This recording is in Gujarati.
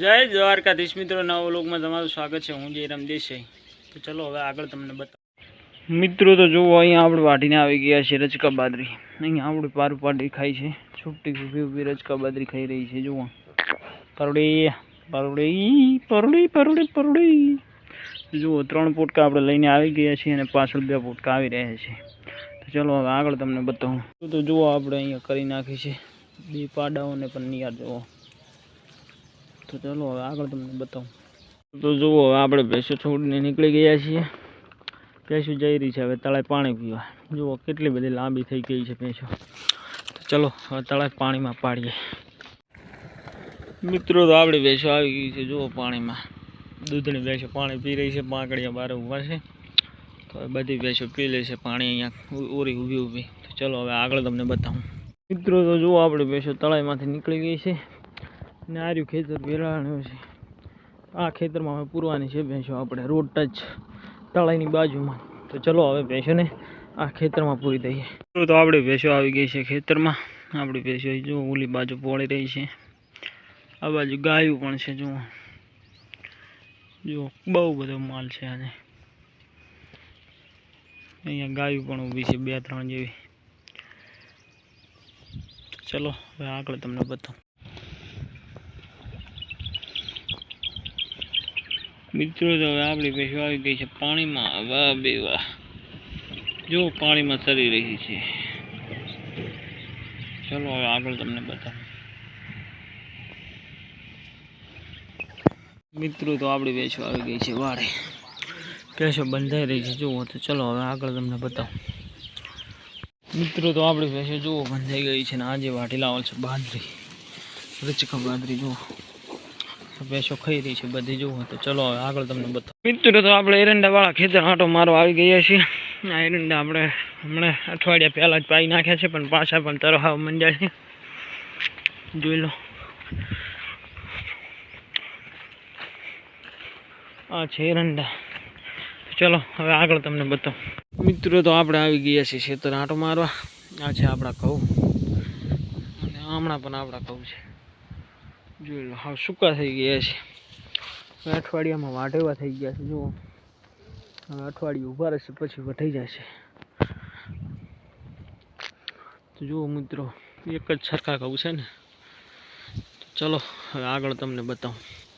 જય દ્વારકાધીશ મિત્રો, નવા લોકમાં તમારું સ્વાગત છે. હું જયરામ દેસાઈ. તો ચલો હવે આગળ તમને બતાવું મિત્રો, તો જુઓ, અહીંયા આપણે વાટીને આવી ગયા છે રચકા બાદરી અહીંયા આપણે પારું પાડી ખાઈ છે. છૂટી ઊભી ઊભી રચકા બાદરી ખાઈ રહી છે, જુઓ. પરોડી પરોડી પરોડી પરોડી પરોડી. જુઓ, ત્રણ પોટકા આપણે લઈને આવી ગયા છીએ અને પાછળ બે પોટકા આવી રહ્યા છે. તો ચલો હવે આગળ તમને બતાવું. તો જુઓ, આપણે અહીંયા કરી નાખી છે. બે પાડાઓને પણ નિયાર જુઓ. તો ચાલો હવે આગળ તમને બતાવું. તો જુઓ, હવે આપણે ભેંસો છોડીને નીકળી ગયા છીએ. ભેંસો જઈ રહી છે, હવે તળાઈ પાણી પીવા. જુઓ, કેટલી બધી લાંબી થઈ ગઈ છે ભેંસો. તો ચલો, હવે તળાઈ પાણીમાં પાડીએ. મિત્રો, તો આપણી ભેંસો આવી ગઈ છે, જુઓ પાણીમાં. દૂધની ભેંસો પાણી પી રહી છે પાંકડિયા બાર ઊભા છે. તો હવે બધી ભેંસો પી લે છે, પાણી અહીંયા ઓરી ઊભી ઊભી. તો ચલો, હવે આગળ તમને બતાવું. મિત્રો, તો જુઓ, આપણી ભેંસો તળાઈમાંથી નીકળી ગઈ છે. ને આર્યું ખેતર વેરાણ્યું છે. આ ખેતરમાં હવે પૂરવાની છે ભેંસો આપણે, રોડ ટચ તળાઈની બાજુમાં. તો ચલો હવે ભેંસોને આ ખેતરમાં પૂરી દઈએ. તો આપણી ભેંસો આવી ગઈ છે ખેતરમાં. આપણી ભેંસો જો ઓલી બાજુ પોળી રહી છે. આ બાજુ ગાયું પણ છે, જુઓ. જુઓ, બહુ બધો માલ છે આજે અહીંયા ગાયું પણ ઊભી છે, બે ત્રણ જેવી. ચલો, હવે આગળ તમને બતાવું. મિત્રો, તો હવે આપણી ભેંસો આવી ગઈ છે પાણીમાં. વાહ, બે વાહ. જો, પાણીમાં તરી રહી છે. ચલો, હવે આગળ તમને બતાવું. મિત્રો, તો આપણી ભેંસો આવી ગઈ છે વારે કેશો બંધાઈ રહી છે. જુઓ તો ચલો, હવે આગળ તમને બતાવું. મિત્રો, તો આપણી ભેંસો જુઓ, બંધાઈ ગઈ છે ને આજે વાટી લાવેલ છે બાદરી રચકા બાદરી જુઓ. ભેંસો ખાઈ છે, બધી જોવું તો. ચલો આગળ તમને બતાવો. મિત્રો, તો આપણે એરંડા વાળા ખેતર આંટો મારો આવી ગયા છીએ. આ એરંડા આપણે હમણાં અઠવાડિયા પહેલાં જ પાઈ નાખ્યા છે, પણ પાછા પણ તરહાવ મંડ્યા છે. જોઈ લો. આ છે એરંડા. ચલો, હવે આગળ તમને બતાવો. મિત્રો, તો આપણે આવી ગયા છીએ ખેતર આંટો મારવા. આ છે આપણા ઘઉં. અને હમણાં પણ આપણા ઘઉં છે. જોઈ લો હાવ સૂકા થઈ ગયા છે. અઠવાડિયામાં વાઢેવા થઈ ગયા છે, જુઓ. હવે અઠવાડિયું ઊભા રહેશે, પછી વઢાઈ જશે. તો જુઓ મિત્રો, એક જ સરખા કહું છે ને? ચલો, હવે આગળ તમને બતાવું.